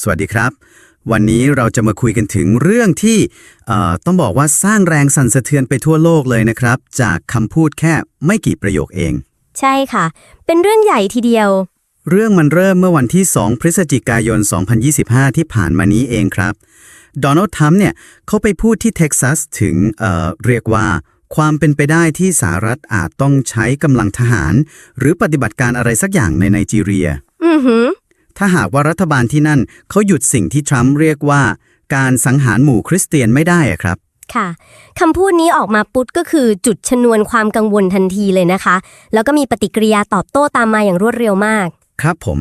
สวัสดีครับ วันนี้เราจะมาคุยกันถึงเรื่องที่เอ่อต้องบอกว่าสร้างแรงสั่นสะเทือนไปทั่วโลกเลยนะครับ จากคำพูดแค่ไม่กี่ประโยคเอง ใช่ค่ะ เป็นเรื่องใหญ่ทีเดียว เรื่องมันเริ่มเมื่อวันที่ 2 พฤศจิกายน 2025 ที่ผ่านมานี้เองครับโดนัลด์ทรัมป์เนี่ยเขาไปพูดที่เท็กซัสถึงเอ่อเรียกว่าความเป็นไปได้ที่สหรัฐอาจต้องใช้กำลังทหาร หรือปฏิบัติการอะไรสักอย่างในไนจีเรีย อือหือ ถ้าหากว่ารัฐบาลที่นั่นเขาหยุดสิ่งที่ทรัมป์เรียกว่า การสังหารหมู่คริสเตียนไม่ได้อะครับ ค่ะคำพูดนี้ออกมาปุ๊บก็คือจุดชนวนความกังวลทันทีเลยนะคะ แล้วก็มีปฏิกิริยาตอบโต้ตามมาอย่างรวดเร็วมาก ครับผม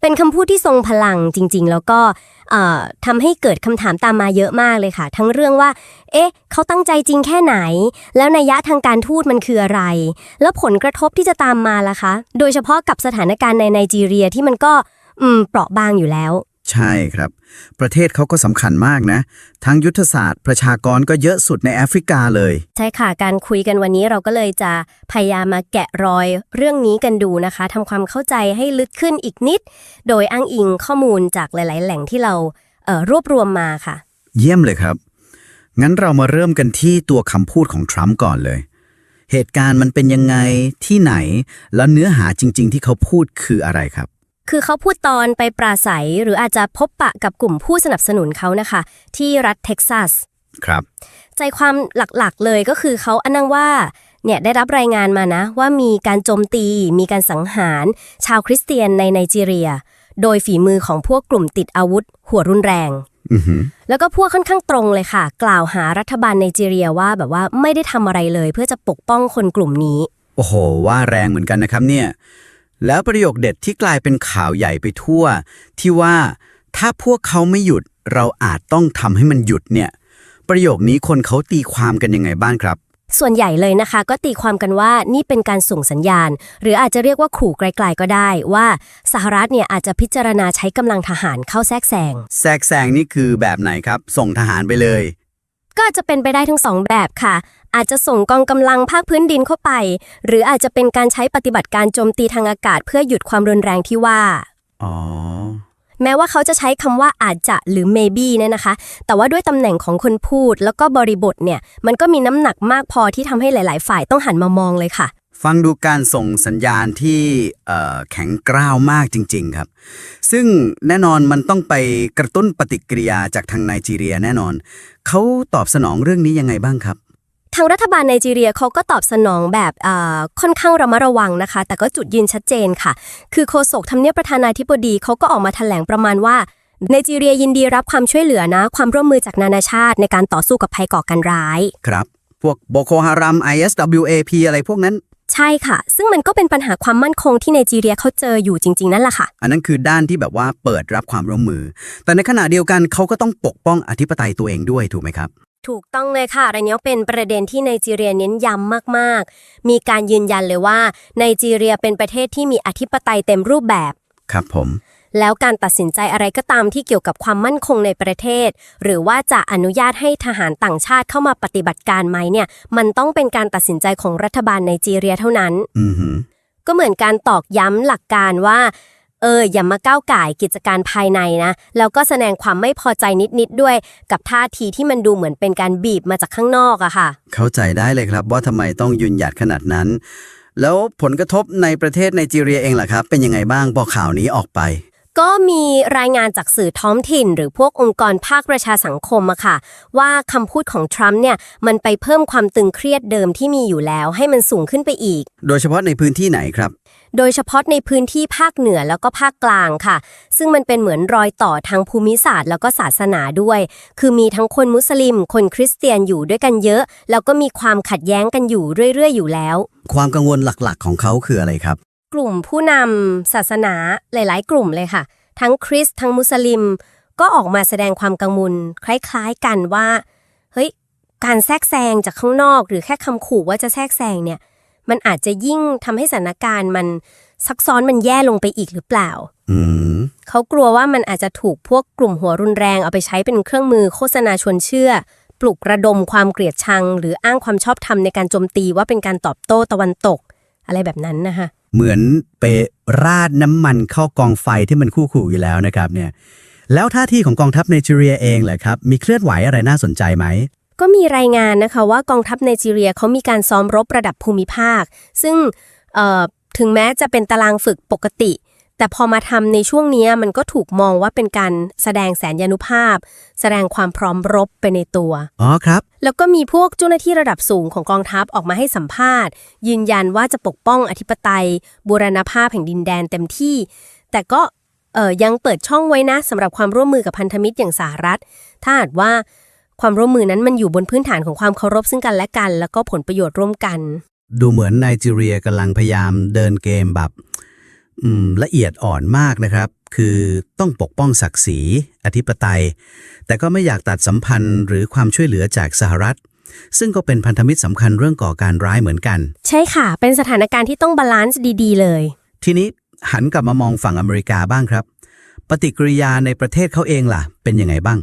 เป็นคำพูดที่ทรงพลังจริง ๆ แล้วก็เอ่อทำให้เกิดคำถามตามมาเยอะมากเลยค่ะ ทั้งเรื่องว่า เอ๊ะ เขาตั้งใจจริงแค่ไหน แล้วนัยยะทางการทูตมันคืออะไร แล้วผลกระทบที่จะตามมาล่ะคะ โดยเฉพาะกับสถานการณ์ในไนจีเรียที่มันก็ อืมเปราะบางอยู่แล้ว ใช่ครับ ประเทศเขาก็สำคัญมากนะ ทั้งยุทธศาสตร์ ประชากรก็เยอะสุดในแอฟริกาเลย ใช่ค่ะการคุยกันวันนี้เราก็เลยจะพยายามมาแกะรอยเรื่องนี้กันดูนะคะทำความเข้าใจให้ลึกขึ้นอีกนิด โดยอ้างอิงข้อมูลจากหลาย ๆ แหล่งที่เราเอ่อรวบรวมมาค่ะ เยี่ยมเลยครับ งั้นเรามาเริ่มกันที่ตัวคำพูดของทรัมป์ก่อนเลย เหตุการณ์มันเป็นยังไงที่ไหน แล้วเนื้อหาจริง ๆ ที่เขาพูดคืออะไรครับ คือเขาพูดตอนไปปราศัยหรืออาจจะพบปะกับกลุ่มผู้สนับสนุนเขานะคะ ที่รัฐเท็กซัส ครับ ใจความหลักๆเลยก็คือเขาอ้างว่าเนี่ยได้รับรายงานมานะ ว่ามีการโจมตี มีการสังหาร ชาวคริสเตียนในไนจีเรีย โดยฝีมือของพวกกลุ่มติดอาวุธ หัวรุนแรงอือหือแล้วก็พวกค่อนข้างตรงเลยค่ะ กล่าวหารัฐบาลไนจีเรียว่าแบบว่าไม่ได้ทำอะไรเลย เพื่อจะปกป้องคนกลุ่มนี้ โอ้โห ว่าแรงเหมือนกันนะครับเนี่ย แล้วประโยคเด็ดที่กลายเป็นข่าวใหญ่ไปทั่ว ที่ว่าถ้าพวกเขาไม่หยุดเราอาจต้องทำให้มันหยุดเนี่ย ประโยคนี้คนเขาตีความกันยังไงบ้างครับ ส่วนใหญ่เลยนะคะ ก็ตีความกันว่านี่เป็นการส่งสัญญาณ หรืออาจจะเรียกว่าขู่ไกลๆก็ได้ว่าสหรัฐเนี่ยอาจจะพิจารณาใช้กำลังทหารเข้าแทรกแซงแทรกแซงนี่คือแบบไหนครับ ส่งทหารไปเลยก็อาจจะเป็นไปได้ทั้งสองแบบค่ะ อาจจะส่งกองกำลังภาคพื้นดินเข้าไป หรืออาจจะเป็นการใช้ปฏิบัติการโจมตีทางอากาศ เพื่อหยุดความรุนแรงที่ว่า อ๋อ แม้ว่าเขาจะใช้คำว่าอาจจะหรือ maybe เนี่ยนะคะ แต่ว่าด้วยตำแหน่งของคนพูด แล้วก็บริบทเนี่ย มันก็มีน้ำหนักมากพอที่ทำให้หลาย ๆ ฝ่ายต้องหันมามองเลยค่ะ ฟังดูการส่งสัญญาณที่เอ่อแข็งกร้าวมากจริง ๆ ครับ ซึ่งแน่นอนมันต้องไปกระตุ้นปฏิกิริยาจากทางไนจีเรียแน่นอน เขาตอบสนองเรื่องนี้ยังไงบ้างครับ ทางรัฐบาลไนจีเรียเขาก็ตอบสนองแบบอ่าค่อนข้างระมัดระวังนะคะ แต่ก็จุดยืนชัดเจนค่ะ คือโฆษกทำเนียบประธานาธิบดีเขาก็ออกมาแถลงประมาณว่าไนจีเรียยินดีรับความช่วยเหลือนะ ความร่วมมือจากนานาชาติในการต่อสู้กับภัยก่อการร้าย ครับ พวกโบโคฮารัม ISWAP อะไรพวกนั้น ใช่ค่ะ ซึ่งมันก็เป็นปัญหาความมั่นคงที่ไนจีเรียเขาเจออยู่จริง ๆ นั่นแหละค่ะ อันนั้นคือด้านที่แบบว่าเปิดรับความร่วมมือ แต่ในขณะเดียวกันเขาก็ต้องปกป้องอธิปไตยตัวเองด้วยถูกไหมครับ ถูกต้องเลยค่ะอันนี้เป็นประเด็นที่ไนจีเรียเน้นย้ำมากๆ มีการยืนยันเลยว่าไนจีเรียเป็นประเทศที่มีอธิปไตยเต็มรูปแบบ ครับผม แล้วการตัดสินใจอะไรก็ตามที่เกี่ยวกับความมั่นคงในประเทศ หรือว่าจะอนุญาตให้ทหารต่างชาติเข้ามาปฏิบัติการไหมเนี่ย มันต้องเป็นการตัดสินใจของรัฐบาลไนจีเรียเท่านั้นอือหือก็เหมือนการตอกย้ำหลักการว่า เอออย่ามาก้าวก่กิจการภายในนะ แล้วก็แสดงความไม่พอใจนิดๆด้วย กับท่าทีที่มันดูเหมือนเป็นการบีบมาจากข้างนอกอะค่ะ เข้าใจได้เลยครับว่าทำไมต้องยืนหยัดขนาดนั้น แล้วผลกระทบในประเทศไนจีเรียเองล่ะครับ เป็นยังไงบ้างพอข่าวนี้ออกไป ก็มีรายงานจากสื่อท้องถิ่น หรือพวกองค์กรภาคประชาสังคมอะค่ะ ว่าคำพูดของทรัมป์เนี่ยมันไปเพิ่มความตึงเครียดเดิมที่มีอยู่แล้วให้มันสูงขึ้นไปอีก โดยเฉพาะในพื้นที่ไหนครับ โดยเฉพาะในพื้นที่ภาคเหนือแล้วก็ภาคกลางค่ะ ซึ่งมันเป็นเหมือนรอยต่อทางภูมิศาสตร์ แล้วก็ศาสนาด้วย คือมีทั้งคนมุสลิม คนคริสเตียนอยู่ด้วยกันเยอะ แล้วก็มีความขัดแย้งกันอยู่เรื่อย ๆ อยู่แล้ว ความกังวลหลักๆ ของเขาคืออะไรครับ กลุ่มผู้นำศาสนาหลาย ๆ กลุ่มเลยค่ะ ทั้งคริสต์ทั้งมุสลิม ก็ออกมาแสดงความกังวลคล้าย ๆ กันว่าเฮ้ยการแทรกแซงจากข้างนอก หรือแค่คำขู่ว่าจะแทรกแซงเนี่ย มันอาจจะยิ่งทำให้สถานการณ์มันซับซ้อนมันแย่ลงไปอีกหรือเปล่าอืมเขากลัวว่ามันอาจจะถูกพวกกลุ่มหัวรุนแรงเอาไปใช้เป็นเครื่องมือโฆษณาชวนเชื่อ ปลุกระดมความเกลียดชัง หรืออ้างความชอบธรรมในการโจมตีว่าเป็นการตอบโต้ตะวันตก อะไรแบบนั้นนะคะเหมือนไปราดน้ำมันเข้ากองไฟที่มันคู่ขู่อยู่แล้วนะครับเนี่ยแล้วท่าทีของกองทัพไนจีเรียเองเหรอครับ มีเคลื่อนไหวอะไรน่าสนใจไหม ก็มีรายงานนะคะว่ากองทัพไนจีเรียเขามีการซ้อมรบระดับภูมิภาค ซึ่งเอ่อถึงแม้จะเป็นตารางฝึกปกติ แต่พอมาทำในช่วงเนี้ยมันก็ถูกมองว่าเป็นการแสดงแสนยานุภาพ แสดงความพร้อมรบไปในตัว อ๋อครับ แล้วก็มีพวกเจ้าหน้าที่ระดับสูงของกองทัพออกมาให้สัมภาษณ์ ยืนยันว่าจะปกป้องอธิปไตยบูรณภาพแห่งดินแดนเต็มที่ แต่ก็เอ่อยังเปิดช่องไว้นะสำหรับความร่วมมือกับพันธมิตรอย่างสหรัฐ ถ้าหากว่าความร่วมมือนั้นมันอยู่บนพื้นฐานของความเคารพซึ่งกันและกัน แล้วก็ผลประโยชน์ร่วมกัน ดูเหมือนไนจีเรียกำลังพยายามเดินเกมแบบอืม ละเอียดอ่อนมากนะครับ คือต้องปกป้องศักดิ์ศรี อธิปไตย แต่ก็ไม่อยากตัดสัมพันธ์หรือความช่วยเหลือจากสหรัฐ ซึ่งก็เป็นพันธมิตรสำคัญเรื่องก่อการร้ายเหมือนกัน ใช่ค่ะ เป็นสถานการณ์ที่ต้องบาลานซ์ดี ๆ เลย ทีนี้หันกลับมามองฝั่งอเมริกาบ้างครับ ปฏิกิริยาในประเทศเขาเองล่ะ เป็นยังไงบ้าง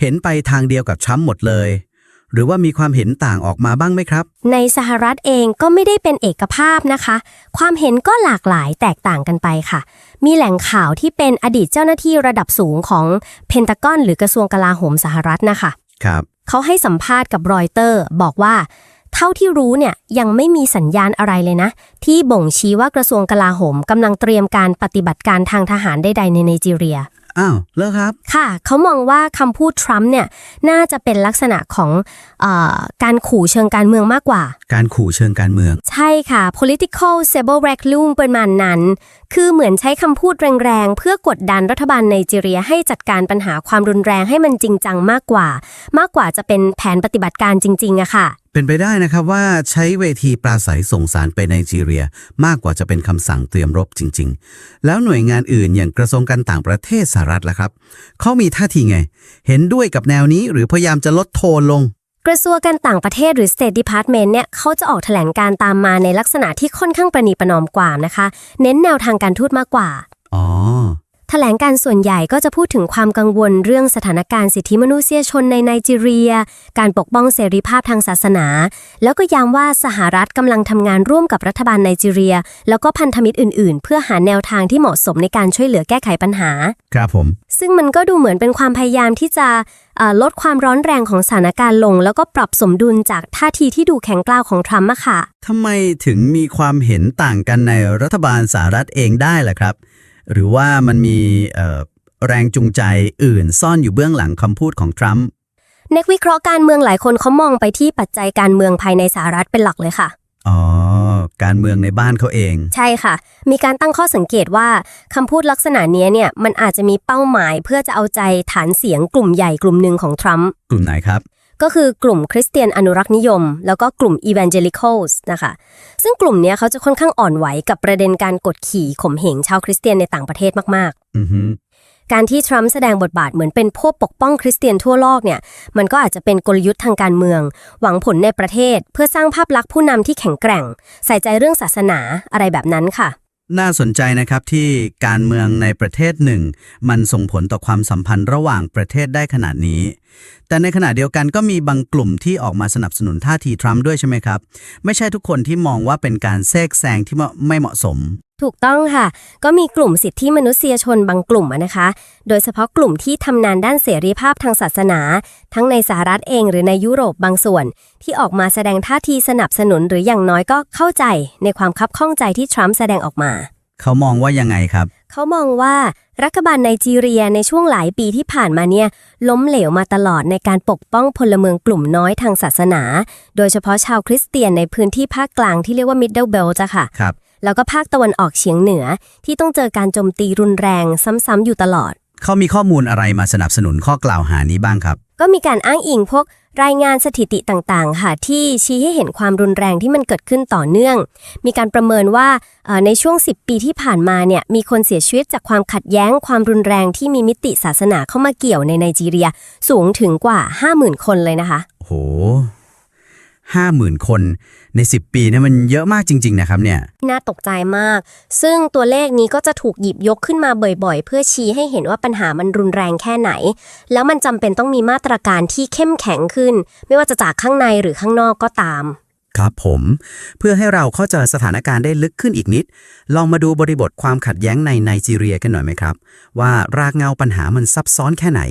เห็นไปทางเดียวกับทรัมป์หมดเลย หรือว่ามีความเห็นต่างออกมาบ้างไหมครับ ในสหรัฐเองก็ไม่ได้เป็นเอกภาพนะคะ ความเห็นก็หลากหลายแตกต่างกันไปค่ะ มีแหล่งข่าวที่เป็นอดีตเจ้าหน้าที่ระดับสูงของเพนตากอนหรือกระทรวงกลาโหมสหรัฐนะคะ ครับ เขาให้สัมภาษณ์กับรอยเตอร์บอกว่า เท่าที่รู้เนี่ยยังไม่มีสัญญาณอะไรเลยนะ ที่บ่งชี้ว่ากระทรวงกลาโหมกำลังเตรียมการปฏิบัติการทางทหารใดๆในไนจีเรียอ้าวแล้วครับ ค่ะเขามองว่าคำพูดทรัมป์เนี่ยน่าจะเป็นลักษณะของเออการขู่เชิงการเมืองมากกว่า การขู่เชิงการเมือง ใช่ค่ะ political saber rattling ประมาณนั้น คือเหมือนใช้คำพูดแรงๆ เพื่อกดดันรัฐบาลไนจีเรียให้จัดการปัญหาความรุนแรงให้มันจริงจังมากกว่า มากกว่าจะเป็นแผนปฏิบัติการจริงๆอะค่ะ เป็นไปได้นะครับว่าใช้เวทีปราศัยส่งสารไปไนจีเรีย มากกว่าจะเป็นคำสั่งเตรียมรบจริง ๆ แล้วหน่วยงานอื่นอย่างกระทรวงการต่างประเทศสหรัฐล่ะครับเขามีท่าทีไง เห็นด้วยกับแนวนี้หรือพยายามจะลดโทนลงกระทรวงการต่างประเทศหรือ State Department เนี่ยเขาจะออกแถลงการตามมาในลักษณะที่ค่อนข้างประนีประนอมกว่านะคะ เน้นแนวทางการทูตมากกว่า อ๋อ แถลงการส่วนใหญ่ก็จะพูดถึงความกังวลเรื่องสถานการณ์สิทธิมนุษยชนในไนจีเรีย การปกป้องเสรีภาพทางศาสนา แล้วก็ย้ำว่าสหรัฐกำลังทำงานร่วมกับรัฐบาลไนจีเรีย แล้วก็พันธมิตรอื่นๆ เพื่อหาแนวทางที่เหมาะสมในการช่วยเหลือแก้ไขปัญหา ครับผม ซึ่งมันก็ดูเหมือนเป็นความพยายามที่จะเอ่อลดความร้อนแรงของสถานการณ์ลง แล้วก็ปรับสมดุลจากท่าทีที่ดูแข็งกร้าวของทรัมป์อะค่ะทำไมถึงมีความเห็นต่างกันในรัฐบาลสหรัฐเองได้ล่ะครับ หรือว่ามันมีเอ่อแรงจูงใจอื่นซ่อนอยู่เบื้องหลังคำพูดของทรัมป์นักวิเคราะห์การเมืองหลายคนเขามองไปที่ปัจจัยการเมืองภายในสหรัฐเป็นหลักเลยค่ะ อ๋อ การเมืองในบ้านเขาเอง ใช่ค่ะ มีการตั้งข้อสังเกตว่าคำพูดลักษณะเนี้ยเนี่ยมันอาจจะมีเป้าหมายเพื่อจะเอาใจฐานเสียงกลุ่มใหญ่กลุ่มหนึ่งของทรัมป์ กลุ่มไหนครับ ก็คือกลุ่มคริสเตียนอนุรักษ์นิยม แล้วก็กลุ่ม evangelicals นะคะ ซึ่งกลุ่มเนี้ยเขาจะค่อนข้างอ่อนไหวกับประเด็นการกดขี่ข่มเหงชาวคริสเตียนในต่างประเทศมากอือฮึๆการที่ทรัมป์แสดงบทบาทเหมือนเป็นผู้ปกป้องคริสเตียนทั่วโลกเนี่ย มันก็อาจจะเป็นกลยุทธ์ทางการเมือง หวังผลในประเทศ เพื่อสร้างภาพลักษณ์ผู้นำที่แข็งแกร่ง ใส่ใจเรื่องศาสนาอะไรแบบนั้นค่ะ น่าสนใจนะครับที่การเมืองในประเทศหนึ่ง มันส่งผลต่อความสัมพันธ์ระหว่างประเทศได้ขนาดนี้ แต่ในขณะเดียวกันก็มีบางกลุ่มที่ออกมาสนับสนุนท่าทีทรัมป์ด้วยใช่ไหมครับ ไม่ใช่ทุกคนที่มองว่าเป็นการแทรกแซงที่ไม่เหมาะสม ถูกต้องค่ะ ก็มีกลุ่มสิทธิมนุษยชนบางกลุ่มอะนะคะ โดยเฉพาะกลุ่มที่ทำนานด้านเสรีภาพทางศาสนา ทั้งในสหรัฐเองหรือในยุโรปบางส่วน ที่ออกมาแสดงท่าทีสนับสนุนหรืออย่างน้อยก็เข้าใจในความคับข้องใจที่ทรัมป์แสดงออกมา เขามองว่ายังไงครับ เขามองว่ารัฐบาลไนจีเรียในช่วงหลายปีที่ผ่านมาเนี่ย ล้มเหลวมาตลอดในการปกป้องพลเมืองกลุ่มน้อยทางศาสนา โดยเฉพาะชาวคริสเตียนในพื้นที่ภาคกลางที่เรียกว่า Middle Belt อะค่ะครับ แล้วก็ภาคตะวันออกเฉียงเหนือ ที่ต้องเจอการโจมตีรุนแรงซ้ำๆอยู่ตลอด เขามีข้อมูลอะไรมาสนับสนุนข้อกล่าวหานี้บ้างครับ ก็มีการอ้างอิงพวกรายงานสถิติต่างๆ ค่ะ ที่ชี้ให้เห็นความรุนแรงที่มันเกิดขึ้นต่อเนื่อง มีการประเมินว่าเอ่อในช่วง 10 ปีที่ผ่านมาเนี่ยมีคนเสียชีวิตจากความขัดแย้งความรุนแรงที่มีมิติศาสนาเข้ามาเกี่ยวในไนจีเรียสูงถึงกว่า 50,000 คนเลยนะคะ โห ห้าหมื่นคน ใน 10 ปีเนี่ยมันเยอะมากจริง ๆ นะครับเนี่ย น่าตกใจมาก ซึ่งตัวเลขนี้ก็จะถูกหยิบยกขึ้นมาบ่อยๆ เพื่อชี้ให้เห็นว่าปัญหามันรุนแรงแค่ไหน แล้วมันจำเป็นต้องมีมาตรการที่เข้มแข็งขึ้น ไม่ว่าจะจากข้างในหรือข้างนอกก็ตาม ครับผม เพื่อให้เราเข้าใจสถานการณ์ได้ลึกขึ้นอีกนิด ลองมาดูบริบทความขัดแย้งในไนจีเรียกันหน่อยไหมครับ ว่ารากเหงาปัญหามันซับซ้อนแค่ไหน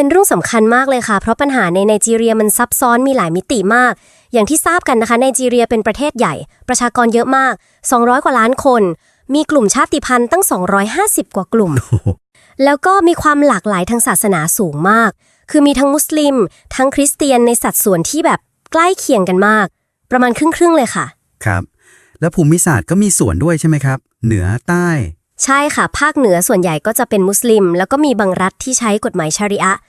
เป็นเรื่องสำคัญมากเลยค่ะ เพราะปัญหาในไนจีเรียมันซับซ้อนมีหลายมิติมาก อย่างที่ทราบกันนะคะไนจีเรียเป็นประเทศใหญ่ ประชากรเยอะมาก 200 กว่าล้านคน มีกลุ่มชาติพันธุ์ตั้ง 250 กว่ากลุ่ม แล้วก็มีความหลากหลายทางศาสนาสูงมาก คือมีทั้งมุสลิม ทั้งคริสเตียนในสัดส่วนที่แบบใกล้เคียงกันมาก ประมาณครึ่งๆเลยค่ะ ครับ แล้วภูมิศาสตร์ก็มีส่วนด้วยใช่ไหมครับ เหนือใต้ ใช่ค่ะ ภาคเหนือส่วนใหญ่ก็จะเป็นมุสลิม แล้วก็มีบางรัฐที่ใช้กฎหมายชาริอะห์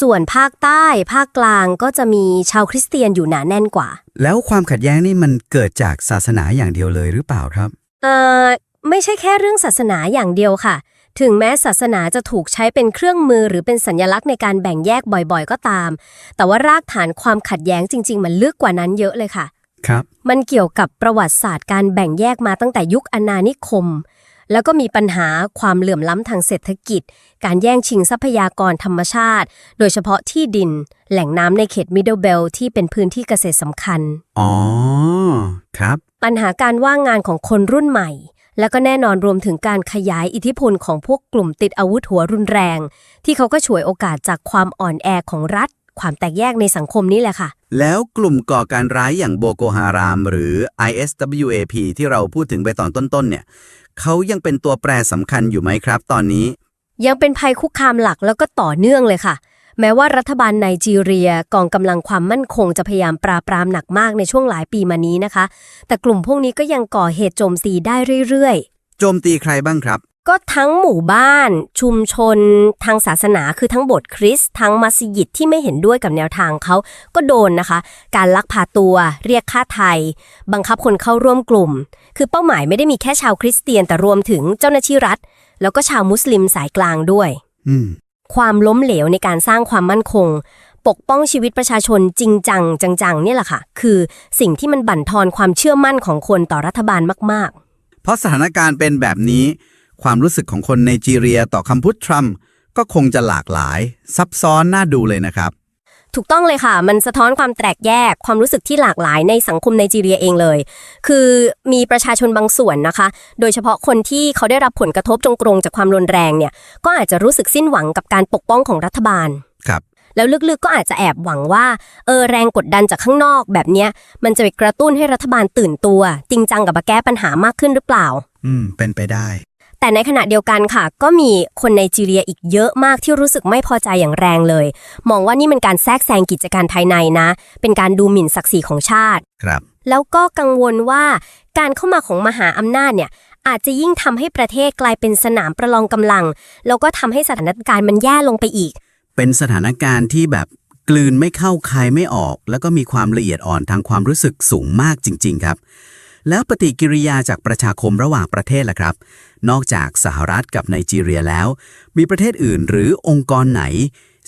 ส่วนภาคใต้ ภาคกลางก็จะมีชาวคริสเตียนอยู่หนาแน่นกว่า แล้วความขัดแย้งนี่มันเกิดจากศาสนาอย่างเดียวเลยหรือเปล่าครับ เอ่อไม่ใช่แค่เรื่องศาสนาอย่างเดียวค่ะ ถึงแม้ศาสนาจะถูกใช้เป็นเครื่องมือหรือเป็นสัญลักษณ์ในการแบ่งแยกบ่อยๆ ก็ตาม แต่ว่ารากฐานความขัดแย้งจริง ๆ มันลึกกว่านั้นเยอะเลยค่ะ ครับ มันเกี่ยวกับประวัติศาสตร์การแบ่งแยกมาตั้งแต่ยุคอาณานิคม แล้วก็มีปัญหาความเหลื่อมล้ำทางเศรษฐกิจ การแย่งชิงทรัพยากรธรรมชาติ โดยเฉพาะที่ดิน แหล่งน้ำในเขตมิดเดิลเบลที่เป็นพื้นที่เกษตรสำคัญ อ๋อ ครับ ปัญหาการว่างงานของคนรุ่นใหม่ แล้วก็แน่นอนรวมถึงการขยายอิทธิพลของพวกกลุ่มติดอาวุธหัวรุนแรง ที่เขาก็ฉวยโอกาสจากความอ่อนแอของรัฐ ความแตกแยกในสังคมนี่แหละค่ะ แล้วกลุ่มก่อการร้ายอย่างโบโกฮาราม หรือ ISWAP ที่เราพูดถึงไปตอนต้นๆเนี่ยเขายังเป็นตัวแปรสำคัญอยู่ไหมครับ ตอนนี้ ยังเป็นภัยคุกคามหลักแล้วก็ต่อเนื่องเลยค่ะ แม้ว่ารัฐบาลไนจีเรียกองกำลังความมั่นคงจะพยายามปราบปรามหนักมากในช่วงหลายปีมานี้นะคะ แต่กลุ่มพวกนี้ก็ยังก่อเหตุโจมตีได้เรื่อยๆ โจมตีใครบ้างครับ ก็ทั้งหมู่บ้าน ชุมชน ทางศาสนาคือทั้งโบสถ์คริสต์ทั้งมัสยิดที่ไม่เห็นด้วยกับแนวทางเขาก็โดนนะคะ การลักพาตัว เรียกค่าไทย บังคับคนเข้าร่วมกลุ่ม คือเป้าหมายไม่ได้มีแค่ชาวคริสเตียนแต่รวมถึงเจ้าหน้าที่รัฐ แล้วก็ชาวมุสลิมสายกลางด้วยอืมความล้มเหลวในการสร้างความมั่นคง ปกป้องชีวิตประชาชนจริงจังจังๆเนี่ยแหละค่ะ คือสิ่งที่มันบั่นทอนความเชื่อมั่นของคนต่อรัฐบาลมาก ๆ เพราะสถานการณ์เป็นแบบนี้ ความรู้สึกของคนไนจีเรียต่อคำพูดทรัมป์ก็คงจะหลากหลาย ซับซ้อนน่าดูเลยนะครับ ถูกต้องเลยค่ะ มันสะท้อนความแตกแยก ความรู้สึกที่หลากหลายในสังคมไนจีเรียเองเลย คือมีประชาชนบางส่วนนะคะ โดยเฉพาะคนที่เขาได้รับผลกระทบตรงๆจากความรุนแรงเนี่ย ก็อาจจะรู้สึกสิ้นหวังกับการปกป้องของรัฐบาล ครับ แล้วลึกๆก็อาจจะแอบหวังว่า เออแรงกดดันจากข้างนอกแบบเนี้ย มันจะไปกระตุ้นให้รัฐบาลตื่นตัว จริงจังกับมาแก้ปัญหามากขึ้นหรือเปล่า อืม เป็นไปได้ แต่ในขณะเดียวกันค่ะ ก็มีคนไนจีเรียอีกเยอะมากที่รู้สึกไม่พอใจอย่างแรงเลย มองว่านี่มันการแทรกแซงกิจการภายในนะ เป็นการดูหมิ่นศักดิ์ศรีของชาติ ครับ แล้วก็กังวลว่าการเข้ามาของมหาอำนาจเนี่ยอาจจะยิ่งทำให้ประเทศกลายเป็นสนามประลองกำลัง แล้วก็ทำให้สถานการณ์มันแย่ลงไปอีก เป็นสถานการณ์ที่แบบกลืนไม่เข้าคายไม่ออก แล้วก็มีความละเอียดอ่อนทางความรู้สึกสูงมากจริง ๆ ครับ แล้วปฏิกิริยาจากประชาคมระหว่างประเทศล่ะครับ นอกจากสหรัฐกับไนจีเรียแล้ว มีประเทศอื่นหรือองค์กรไหน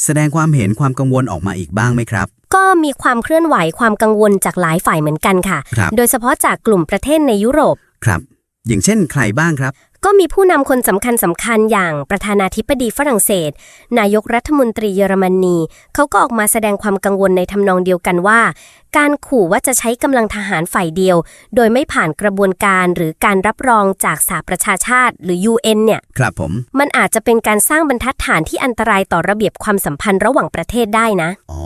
แสดงความเห็นความกังวลออกมาอีกบ้างไหมครับก็มีความเคลื่อนไหวความกังวลจากหลายฝ่ายเหมือนกันค่ะครับโดยเฉพาะจากกลุ่มประเทศในยุโรป ครับ อย่างเช่นใครบ้างครับ ก็มีผู้นำคนสำคัญสำคัญอย่างประธานาธิบดีฝรั่งเศส นายกรัฐมนตรีเยอรมนี เขาก็ออกมาแสดงความกังวลในทำนองเดียวกันว่า การขู่ว่าจะใช้กำลังทหารฝ่ายเดียว โดยไม่ผ่านกระบวนการหรือการรับรองจากสหประชาชาติ หรือ UN เนี่ยครับผม มันอาจจะเป็นการสร้างบรรทัดฐานที่อันตรายต่อระเบียบความสัมพันธ์ระหว่างประเทศได้นะอ๋อ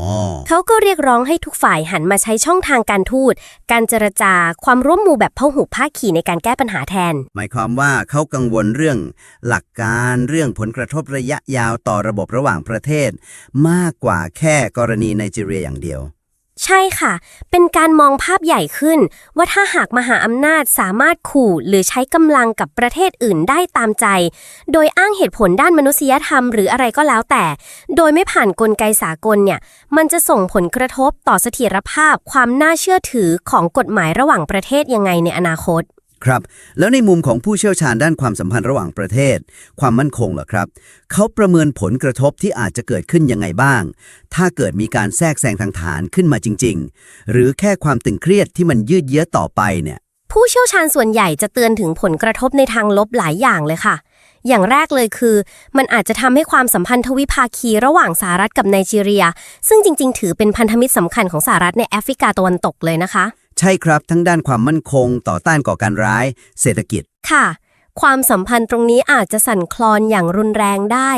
เขาก็เรียกร้องให้ทุกฝ่ายหันมาใช้ช่องทางการทูตการเจรจาความร่วมมือแบบพหูภาคีในการแก้ปัญหาแทน หมายความว่าเขากังวลเรื่อง หลักการเรื่องผลกระทบระยะยาวต่อระบบระหว่างประเทศ มากกว่าแค่กรณีไนจีเรียอย่างเดียว ใช่ค่ะ เป็นการมองภาพใหญ่ขึ้น ว่าถ้าหากมหาอำนาจสามารถขู่หรือใช้กำลังกับประเทศอื่นได้ตามใจ โดยอ้างเหตุผลด้านมนุษยธรรมหรืออะไรก็แล้วแต่ โดยไม่ผ่านนกลไกสากลเนี่ย มันจะส่งผลกระทบต่อเสถียรภาพ ความน่าเชื่อถือของกฎหมายระหว่างประเทศยังไงในอนาคต ครับ แล้วในมุมของผู้เชี่ยวชาญด้านความสัมพันธ์ระหว่างประเทศ ความมั่นคงเหรอครับ เขาประเมินผลกระทบที่อาจจะเกิดขึ้นยังไงบ้าง ถ้าเกิดมีการแทรกแซงทางฐานขึ้นมาจริง ๆ หรือแค่ความตึงเครียดที่มันยืดเยื้อต่อไปเนี่ย ผู้เชี่ยวชาญส่วนใหญ่จะเตือนถึงผลกระทบในทางลบหลายอย่างเลยค่ะ อย่างแรกเลยคือ มันอาจจะทำให้ความสัมพันธ์ทวิภาคีระหว่างสหรัฐกับไนจีเรีย ซึ่งจริง ๆ ถือเป็นพันธมิตรสำคัญของสหรัฐในแอฟริกาตะวันตกเลยนะคะ ใช่ครับทั้งด้านความมั่นคง ต่อต้านก่อการร้าย เศรษฐกิจ ค่ะ ความสัมพันธ์ตรงนี้อาจจะสั่นคลอนอย่างรุนแรงได้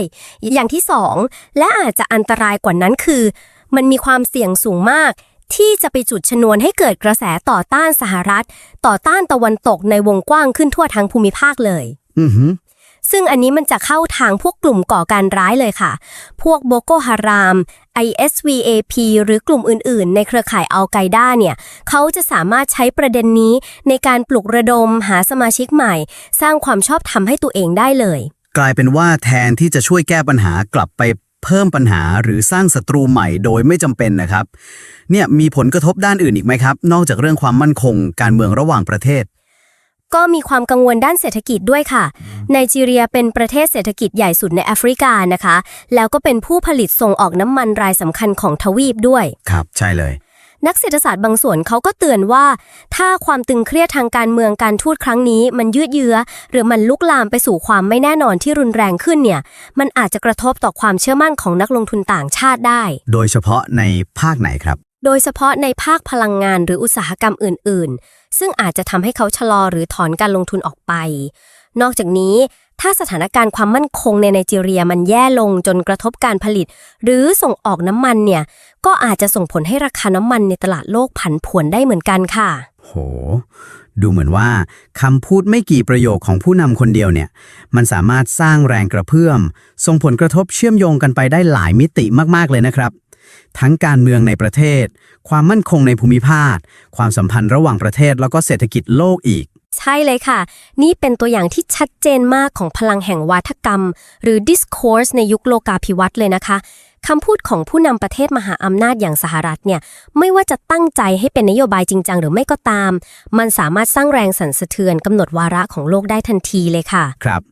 อย่างที่สอง และอาจจะอันตรายกว่านั้นคือ มันมีความเสี่ยงสูงมาก ที่จะไปจุดชนวนให้เกิดกระแสต่อต้านสหรัฐ ต่อต้านตะวันตกในวงกว้างขึ้นทั่วทั้งภูมิภาคเลย อือหือ ซึ่งอันนี้มันจะเข้าทางพวกกลุ่มก่อการร้ายเลยค่ะ พวกโบโกฮาราม ISVAP หรือกลุ่มอื่นๆ ในเครือข่ายอัลไกด้าเนี่ยเขาจะสามารถใช้ประเด็นนี้ในการปลุกระดมหาสมาชิกใหม่ สร้างความชอบธรรมให้ตัวเองได้เลย กลายเป็นว่าแทนที่จะช่วยแก้ปัญหากลับไปเพิ่มปัญหาหรือสร้างศัตรูใหม่โดยไม่จำเป็นนะครับ เนี่ยมีผลกระทบด้านอื่นอีกไหมครับ นอกจากเรื่องความมั่นคงการเมืองระหว่างประเทศ ก็มีความกังวลด้านเศรษฐกิจด้วยค่ะ ไนจีเรียเป็นประเทศเศรษฐกิจใหญ่สุดในแอฟริกานะคะ แล้วก็เป็นผู้ผลิตส่งออกน้ำมันรายสำคัญของทวีปด้วย ครับ ใช่เลย นักเศรษฐศาสตร์บางส่วนเขาก็เตือนว่า ถ้าความตึงเครียดทางการเมืองการทูตครั้งนี้ มันยืดเยื้อ หรือมันลุกลามไปสู่ความไม่แน่นอนที่รุนแรงขึ้นเนี่ย มันอาจจะกระทบต่อความเชื่อมั่นของนักลงทุนต่างชาติได้ โดยเฉพาะในภาคไหนครับ โดยเฉพาะในภาคพลังงานหรืออุตสาหกรรมอื่น ๆ ซึ่งอาจจะทำให้เขาชะลอหรือถอนการลงทุนออกไป นอกจากนี้ ถ้าสถานการณ์ความมั่นคงในไนจีเรียมันแย่ลงจนกระทบการผลิต หรือส่งออกน้ำมันเนี่ย ก็อาจจะส่งผลให้ราคาน้ำมันในตลาดโลกผันผวนได้เหมือนกันค่ะ โห ดูเหมือนว่าคำพูดไม่กี่ประโยคของผู้นำคนเดียวเนี่ย มันสามารถสร้างแรงกระเพื่อม ส่งผลกระทบเชื่อมโยงกันไปได้หลายมิติมากๆเลยนะครับ ทั้งการเมืองในประเทศ ความมั่นคงในภูมิภาค ความสัมพันธ์ระหว่างประเทศแล้วก็เศรษฐกิจโลกอีก ใช่เลยค่ะ นี่เป็นตัวอย่างที่ชัดเจนมากของพลังแห่งวาทกรรม หรือ discourse ในยุคโลกาภิวัตน์เลยนะคะคำพูดของผู้นำประเทศมหาอำนาจอย่างสหรัฐเนี่ยไม่ว่าจะตั้งใจให้เป็นนโยบายจริงจังหรือไม่ก็ตาม มันสามารถสร้างแรงสั่นสะเทือนกำหนดวาระของโลกได้ทันทีเลยค่ะ ครับ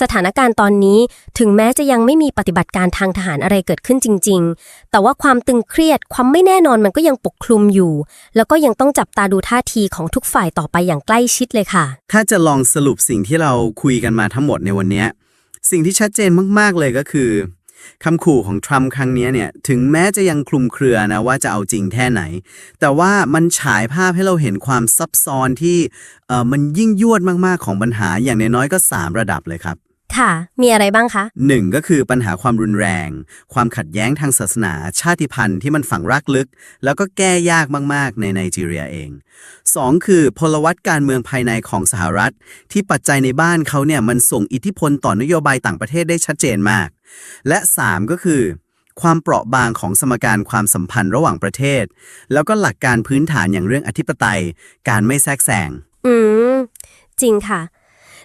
สถานการณ์ตอนนี้ถึงแม้จะยังไม่มีปฏิบัติการทางทหารอะไรเกิดขึ้นจริง ๆ แต่ว่าความตึงเครียดความไม่แน่นอนมันก็ยังปกคลุมอยู่ แล้วก็ยังต้องจับตาดูท่าทีของทุกฝ่ายต่อไปอย่างใกล้ชิดเลยค่ะ ถ้าจะลองสรุปสิ่งที่เราคุยกันมาทั้งหมดในวันนี้ สิ่งที่ชัดเจนมากๆเลยก็คือ คำขู่ของทรัมป์ครั้งเนี้ยเนี่ยถึงแม้จะยังคลุมเครือนะว่าจะเอาจริงแค่ไหน แต่ว่ามันฉายภาพให้เราเห็นความซับซ้อนที่เอ่อมันยิ่งยวดมากๆของปัญหาอย่างน้อยๆก็ 3 ระดับเลยครับค่ะ มีอะไรบ้างคะหนึ่งก็คือปัญหาความรุนแรง ความขัดแย้งทางศาสนาชาติพันธุ์ที่มันฝังรากลึก แล้วก็แก้ยากมาก ๆ ในไนจีเรียเองสองคือพลวัตการเมืองภายในของสหรัฐ ที่ปัจจัยในบ้านเขาเนี่ยมันส่งอิทธิพลต่อนโยบายต่างประเทศได้ชัดเจนมาก และสามก็คือ ความเปราะบางของสมการความสัมพันธ์ระหว่างประเทศ แล้วก็หลักการพื้นฐานอย่างเรื่องอธิปไตย การไม่แทรกแซงอืม จริงค่ะ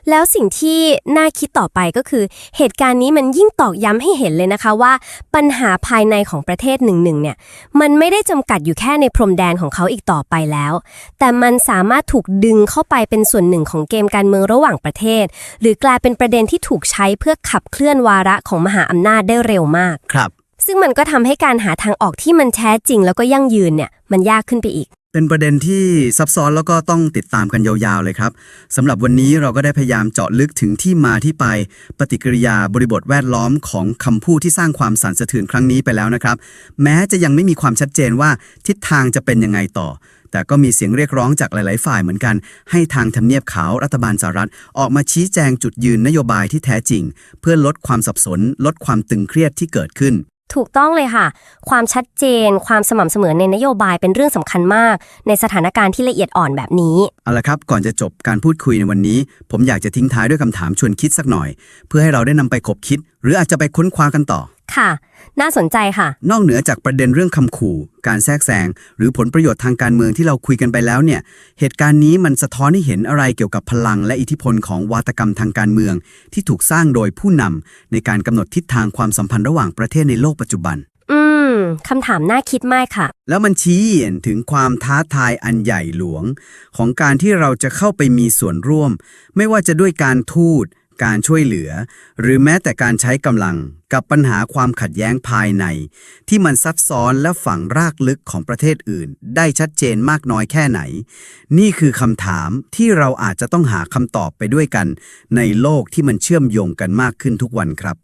แล้วสิ่งที่น่าคิดต่อไปก็คือ เหตุการณ์นี้มันยิ่งตอกย้ำให้เห็นเลยนะคะว่า ปัญหาภายในของประเทศหนึ่งหนึ่งเนี่ยมันไม่ได้จำกัดอยู่แค่ในพรมแดนของเขาอีกต่อไปแล้ว แต่มันสามารถถูกดึงเข้าไปเป็นส่วนหนึ่งของเกมการเมืองระหว่างประเทศ หรือกลายเป็นประเด็นที่ถูกใช้เพื่อขับเคลื่อนวาระของมหาอำนาจได้เร็วมาก ครับ ซึ่งมันก็ทำให้การหาทางออกที่มันแท้จริงแล้วก็ยั่งยืนเนี่ยมันยากขึ้นไปอีก เป็นประเด็นที่ซับซ้อนแล้วก็ต้องติดตามกันยาวๆเลยครับสำหรับวันนี้เราก็ได้พยายามเจาะลึกถึงที่มาที่ไป ปฏิกิริยาบริบทแวดล้อมของคำพูดที่สร้างความสั่นสะเทือนครั้งนี้ไปแล้วนะครับ แม้จะยังไม่มีความชัดเจนว่าทิศทางจะเป็นยังไงต่อ แต่ก็มีเสียงเรียกร้องจากหลาย ๆ ฝ่ายเหมือนกัน ให้ทางทำเนียบขาวรัฐบาลสหรัฐ ออกมาชี้แจงจุดยืนนโยบายที่แท้จริง เพื่อลดความสับสน ลดความตึงเครียดที่เกิดขึ้น ถูกต้องเลยค่ะ ความชัดเจน ความสม่ำเสมอในนโยบายเป็นเรื่องสำคัญมาก ในสถานการณ์ที่ละเอียดอ่อนแบบนี้ เอาละครับ ก่อนจะจบการพูดคุยในวันนี้ ผมอยากจะทิ้งท้ายด้วยคำถามชวนคิดสักหน่อย เพื่อให้เราได้นำไปคบคิด หรืออาจจะไปค้นคว้ากันต่อ ค่ะ น่าสนใจค่ะ นอกเหนือจากประเด็นเรื่องคำขู่ การแทรกแซง หรือผลประโยชน์ทางการเมืองที่เราคุยกันไปแล้วเนี่ย เหตุการณ์นี้มันสะท้อนให้เห็นอะไรเกี่ยวกับพลังและอิทธิพลของวาตกรรมทางการเมือง ที่ถูกสร้างโดยผู้นำในการกำหนดทิศทางความสัมพันธ์ระหว่างประเทศในโลกปัจจุบัน อืมคำถามน่าคิดมากค่ะ แล้วมันชี้เห็นถึงความท้าทายอันใหญ่หลวง ของการที่เราจะเข้าไปมีส่วนร่วม ไม่ว่าจะด้วยการทูต การช่วยเหลือ หรือแม้แต่การใช้กำลังกับปัญหาความขัดแย้งภายใน ที่มันซับซ้อนและฝังรากลึกของประเทศอื่น ได้ชัดเจนมากน้อยแค่ไหน นี่คือคำถามที่เราอาจจะต้องหาคำตอบไปด้วยกัน ในโลกที่มันเชื่อมโยงกันมากขึ้นทุกวันครับ